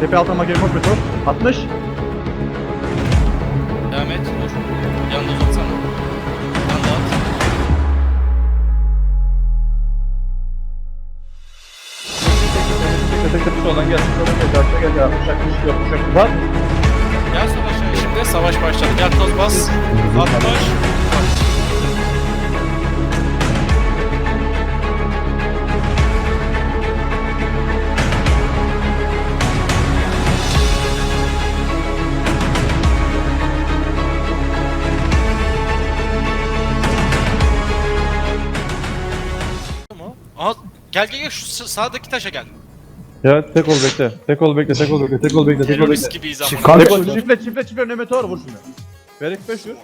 Tepe altına geri koşuyor. 60. Devam et. Vur. Yanda uzat sana. Yanda at. Tepe tepe tepe soldan gel. Soldan gel. Karşıya gel. Gel. Uçak düşük yok. Uçak var. Gel savaşa. Şimdi savaş başladı. Gel toz bas. 60. 60. gel gel gel şu sağ- sağdaki taşa gel. Ya tek ol bekle. Tek ol bekle. Tek ol bekle. Tek ol bekle. Tek ol Terörist bekle. gibiyiz ama. Tek ol. Çiftle çiftle çiftle önüne meteor vur şunu. Ferik 5 vur.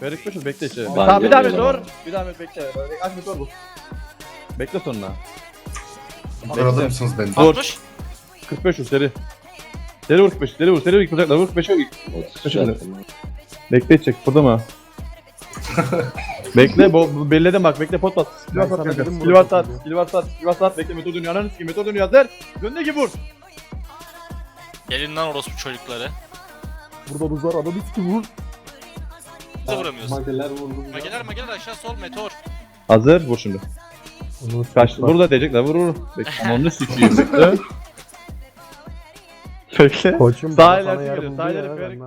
Ferik 5 vur bekle içeri. Var Tamam bir daha öyle meteor. Bir daha meteor bekle. Aç meteor vur. Bekle sonuna. Arada mısınız beni? Dur. 60. 45 vur seri. Seri vur 45. Seri vur. Seri vur. Yıkılacaklar. Vur 45'e vur. Kaçın Bekle çek. Burada mı? bekle. Bu, bu belledim bak. Bekle pot at. Skill Ben at Skill burada at Skill at at. Skill at at. Bekle meteor dönüyor. Ananı sikeyim. Meteor dönüyor hazır. Döndü ki vur. Gelin lan orospu çocukları. Burada buz var adamı sikim vur. Biz de vuramıyoruz. Mageler vurdu. Mageler mageler aşağı sol meteor. Hazır. Vur şimdi. Onu Kaçtı. Burada diyecekler. Vur vur. Bekle. Onu sikeyim. Bekle. Bekle. Koçum Sağ buldu sağ ileri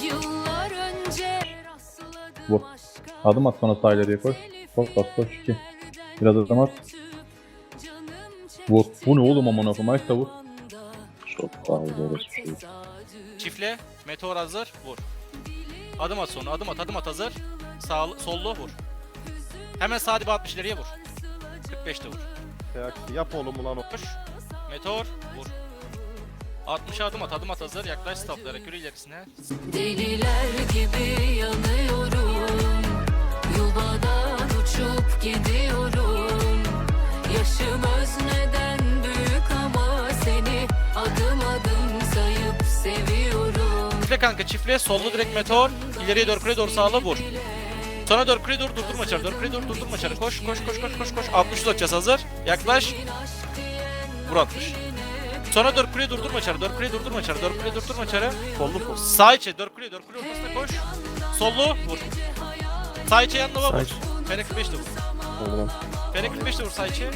Yıllar önce rastladım Vur. Adım at sonra sağ ileriye koş. Koş bas koş. 2. Biraz adım at. Vur. Bu ne oğlum amına koyayım. Ayakta vur. Çok bir şey. Çifle. Meteor hazır. Vur. Adım at sonra. Adım at. Adım at hazır. Sağ, sollu vur. Hemen sağ dibe 60 ileriye vur. 45'te vur. Yap oğlum ulan o. Koş. Meteor vur. 60 adım at. Adım at hazır. Yaklaş stoplara. Yürü ilerisine. Deliler gibi yanıyorum Yuvadan uçup gidiyorum Yaşım özneden büyük ama seni adım adım sayıp seviyorum Çifle kanka çifle. Sollu direkt meteor. İleriye dört kule doğru sağla vur. Sonra dört kule doğru durdurma çarı. Dört kule doğru durdurma çarı. Koş koş koş koş koş koş. 60 uzatacağız hazır. Yaklaş. Vur 60. Sonra dört kule durdurma çarı. Dört kule durdurma çarı. Dört kule durdurma çarı. Sollu kol. Sağ içe, dört kule, dört kule ortasına koş. Sollu, vur. Sağ içe yanına vur. Fere 45 de vur. Oğlum. Fere 45 de vur sağ içe.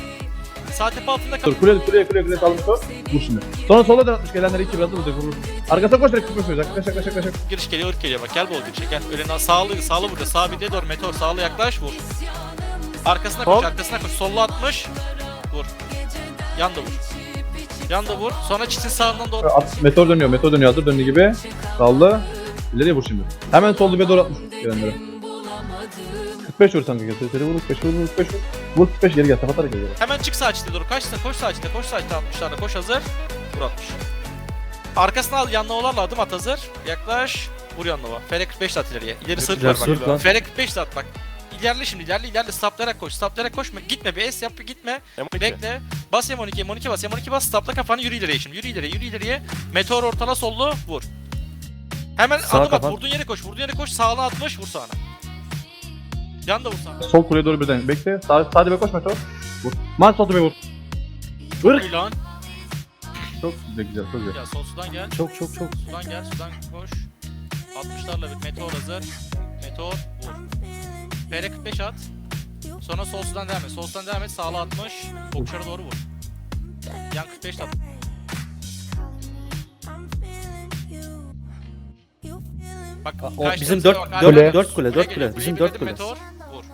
Sağ tepe altında kal. Dur kule kule kule kule kalmış o. Vur şimdi. Sonra sola dön 60 gelenleri 2 biraz vuracak vurur. Arkasına koş direkt 45 vuracak. Kaç kaç kaç kaç. Giriş geliyor, ırk geliyor bak. Gel bol girişe gel. Öyle sağlı, sağlı burada. Sağ bir de doğru. Meteor sağlı yaklaş, vur. Arkasına koş, arkasına koş. Sollu 60. Vur. Yan da vur. Yan da vur. Sonra çitin sağından doğru. At, meteor dönüyor. Meteor dönüyor hazır döndüğü gibi. Sallı. İleriye vur şimdi. Hemen sol dibe doğru 60 gelenlere. 45 vur sanki. Seri vur 45 vur vur 45 vur. Vur 45 geri gel. Kapatara geri gel. Hemen çık sağ içte doğru. Kaçta koş sağ içte. Koş sağ içte 60'larda. Koş hazır. Vur 60. Arkasına al yanına olarla adım at hazır. Yaklaş. Vur yanına var. Fere 45 at ileriye. İleri sırt var bak. Fere 45 at bak. İlerle şimdi ilerle ilerle saplayarak koş. Saplayarak koşma. Gitme bir es yap bir gitme. Bekle. Bas M12 M12 bas M12 bas. Sapla kafanı yürü ileriye şimdi. Yürü ileriye yürü ileriye. Meteor ortala sollu vur. Hemen adım at. Vurduğun yere koş. Vurduğun yere koş. Sağına 60 vur sağına. Yan da vur sağına. Sol kuleye doğru birden. Bekle. Sağ, sağ dibe koş meteor. Vur. Man sol dibe vur. Vur. İyi lan. Çok güzel güzel çok güzel. Ya sol sudan gel. Çok çok çok. Sudan gel, sudan koş. 60'larla bir meteor hazır. Meteor vur. PR 45 at. Sonra sol sudan devam et. Sol sudan devam et. Sağla 60. Okçara doğru vur. Yan 45 at. Bak o karşı bizim bak, hala dört kule, buraya dört geliyor, kule, buraya bizim geliyor, dört kule. Meteor vur.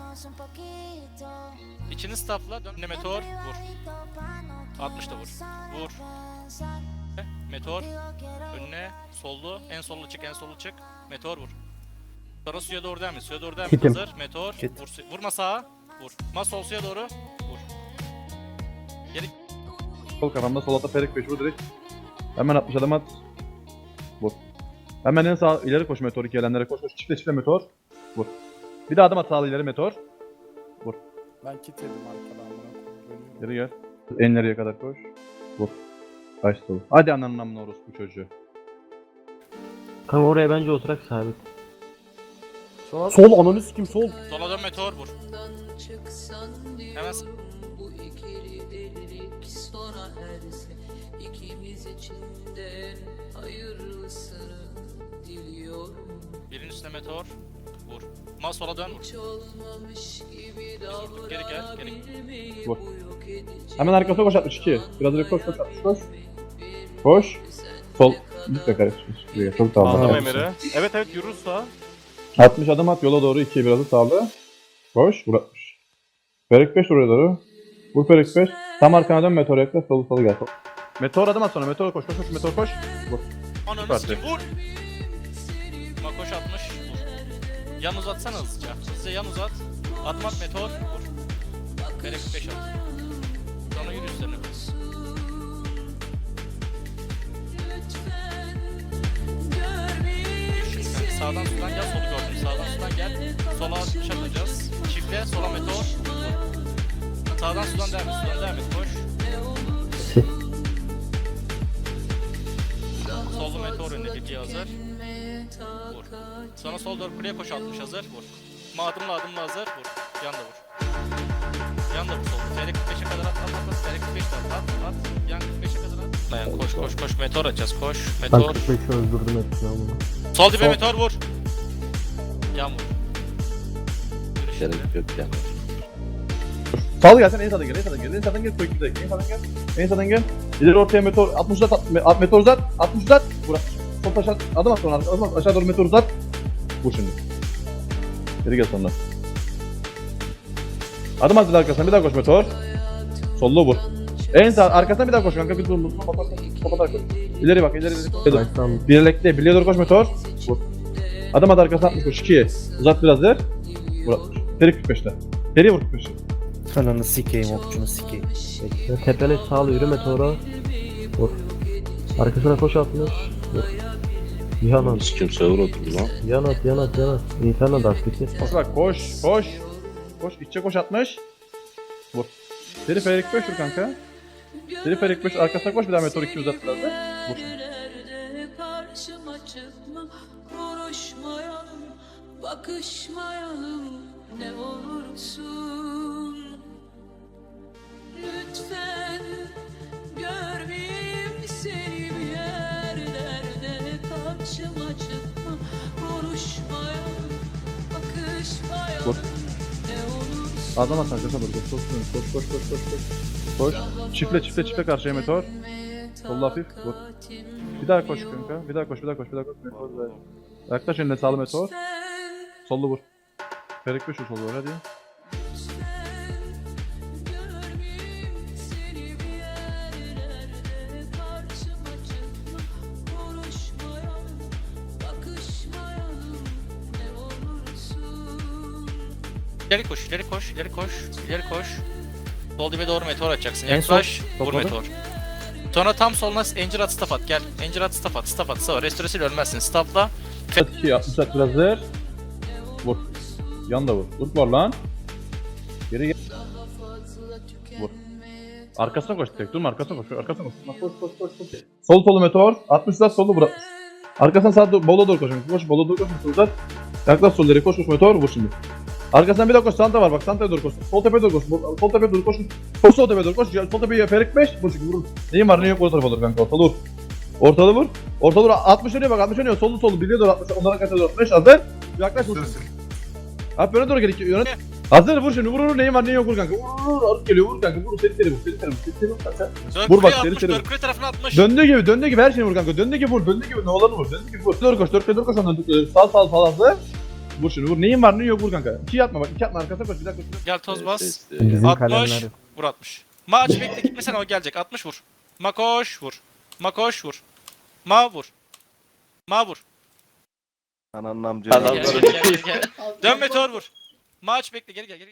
İçini staffla dön meteor vur. 60 da vur. Vur. Meteor önüne sollu en sollu çık en sollu çık. Meteor vur. Sonra suya doğru devam et. Suya doğru devam et. Kitim. Hazır. Meteor. Kit. Vur. su- Vurma sağa. Vur. Mas sol suya doğru. Vur. Sol kafamda sol ata Ferik 5 vur direkt. Hemen 60 adım at. Vur. Hemen en sağ ileri koş meteor iki gelenlere koş koş. Çiftle çiftle meteor. Vur. Bir daha adım at sağ ileri meteor. Ben kit yedim arkadan bırak. Geri gel. En ileriye kadar koş. Vur. Kaç sol. Hadi ananın amına orospu çocuğu. Kanka oraya bence oturak sabit. Sol ananı sikim sol. Sola dön meteor vur. Hemen s- Bu ikili delilik sona erse ikimiz için de hayırlısını diliyorum. birinin üstüne meteor vur. Ma sola dön vur. Hiç olmamış gibi Geri gel, geri. davranabilmeyi Vur. bu yok edici Hemen arkasına koş 62. Biraz direkt koş koş 60 koş. Koş. Sol. Lütfen kardeşim. Şuraya, Çok tamam. Aldım Evet. Emir'i. Evet evet yürür sağ. 60 adım at yola doğru 2'ye biraz sağlı. Koş. Vur 60. Ferik 5 oraya doğru. Vur Ferik 5. Tam arkana dön meteor yakla. Solu solu gel. Meteor adım at sonra. Meteor koş koş koş. Meteor koş. Vur. Ananı Süper. sikim vur. Ma koş 60 vur. Yan uzatsana hızlıca. Hızlıca yan uzat. Adım at meteor vur. Ferek 5 at. Sonra yürü üstlerine Sağdan sudan gel solu gördüm. Sağdan sudan gel. Sola 60 atacağız. Çiftle sola meteor. Sağdan sudan devam et. Sudan devam et. Koş. Sollu meteor önüne bilgi hazır. Vur. Sonra sol dört kuleye koş 60 hazır. Vur. Ma adımla adımla hazır. Vur. Yan da vur. Yan da vur sol. Ferik 45'e kadar at at at. at. Ferik 45'te at at at. Yan 45'e kadar at. Dayan koş koş koş. Meteor atacağız. Koş. Meteor. öldürdüm hepsini ama. Sol dibe Sol. meteor vur. Yan vur. Yürü şimdi. Gerek yok yani. Sağlı gel sen en sağdan gel. En sağdan gel. En sağdan gel. Koy gidelim. En sağdan gel. En sağdan gel. İleri ortaya meteor. 60 uzat. at- at- Meteor uzat. 60 uzat. Vur. Sol taş at. Adım at sonra. Adım at. Aşağı doğru meteor uzat. Vur şimdi. Geri gel sonra. Adım at bir arkasına. Bir daha koş meteor. Sollu vur. En sağ arkasına bir daha koş kanka. Bir dur. Kapat koş. İleri bak. ileri ileri. Birlikte. Birliğe doğru koş meteor. Vur. Adım at arkasına 60 koş. 2. Uzat biraz der. Vur 60. Seri 45'te. Seri vur 45'te. Ananı sikeyim okçunu sikeyim. Bekle. Tepene sağlı yürü meteora. Vur. Arkasına koş atmış. Vur. Yan at. Hiç kimse vurmadı lan. Yan at yan at yan at. İnternet at. Koş bak koş koş. Koş içe koş atmış. Vur. Seri Ferik 5 vur kanka. Seri Ferik 5 arkasına koş bir daha meteor 2 uzat biraz da. Vur. Bakışmayalım Ne olursun Lütfen Görmeyeyim seni bir yerlerde Karşıma çıkma Konuşmayalım Bakışmayalım Vur. Adam at arkasına doğru koş koş koş koş koş koş koş. Koş. Çiftle çiftle çiftle karşıya meteor. Solla hafif vur. Bir daha koş kanka. Bir daha koş bir daha koş bir daha koş. Meteor ver. Yaklaş önüne sağlı meteor. Sollu vur. Ferik 5 vur sollu vur hadi. İleri koş, ileri koş, ileri koş, ileri koş. Sol dibe doğru meteor atacaksın. En sol, Yaklaş, vur topladı. meteor. Sonra tam soluna Angel at staff at gel. Angel at staff at, staff at. Sağ restoresiyle ölmezsin. Staffla. 2 60 at biraz der. Vur. Yan da vur. Vur var lan. Geri gel. Vur. Arkasına koş tek. Durma arkasına koş. Arkasına koş. Koş koş koş koş. Sol solu meteor. 60 uzat solu bırak. Arkasına sağ do- bola doğru koş. Koş bola doğru koş. Uzat. Yaklaş sol ileri koş koş meteor vur şimdi. Arkasından bir daha koş. Santa var bak. Santa'ya doğru koş. Sol tepeye doğru koş. Sol- tepeye doğru koş. Koş sol tepeye doğru koş. Sol tepeye Ferik 5. Vur şimdi vur. Neyin var ne yok o tarafa doğru kanka. Ortalı vur. Ortalı vur. Ortalı vur. 60 önüne bak. 60 önüne. Solu solu. Birliğe doğru 60. Onlara kaçar doğru. 5 hazır. Yaklaş vur. Abi öne doğru gel. Öne. Hazır vur şimdi. Vur vur. Neyin var neyin yok vur kanka. Vur vur. Arık geliyor. Vur kanka. Vur. Seri seri vur. Seri seri vur. Seri seri vur kanka. Vur bak, seri 60, seri vur. kule tarafına 60. Döndüğü gibi, döndüğü gibi her şeyini vur kanka. Döndüğü gibi vur, döndüğü gibi ne olanı vur, döndüğü gibi vur. Koş, dört koş, dört koş, ondan döndüğü Sağ sağ sağ hazır. Vur şimdi vur. Neyin var neyin yok vur kanka. İki yatma bak, iki yatma arkasına koş, bir dakika koş. Gel toz bas. Ses- Bizim 60. kalemler. Vur 60. Ma aç bekle gitmesene o gelecek. 60 vur. Ma koş vur. Ma koş vur. Ma vur. Ma vur. Ananın amca. Gel, gel, gel, gel, gel. Dön meteor vur. Ma aç bekle geri gel geri.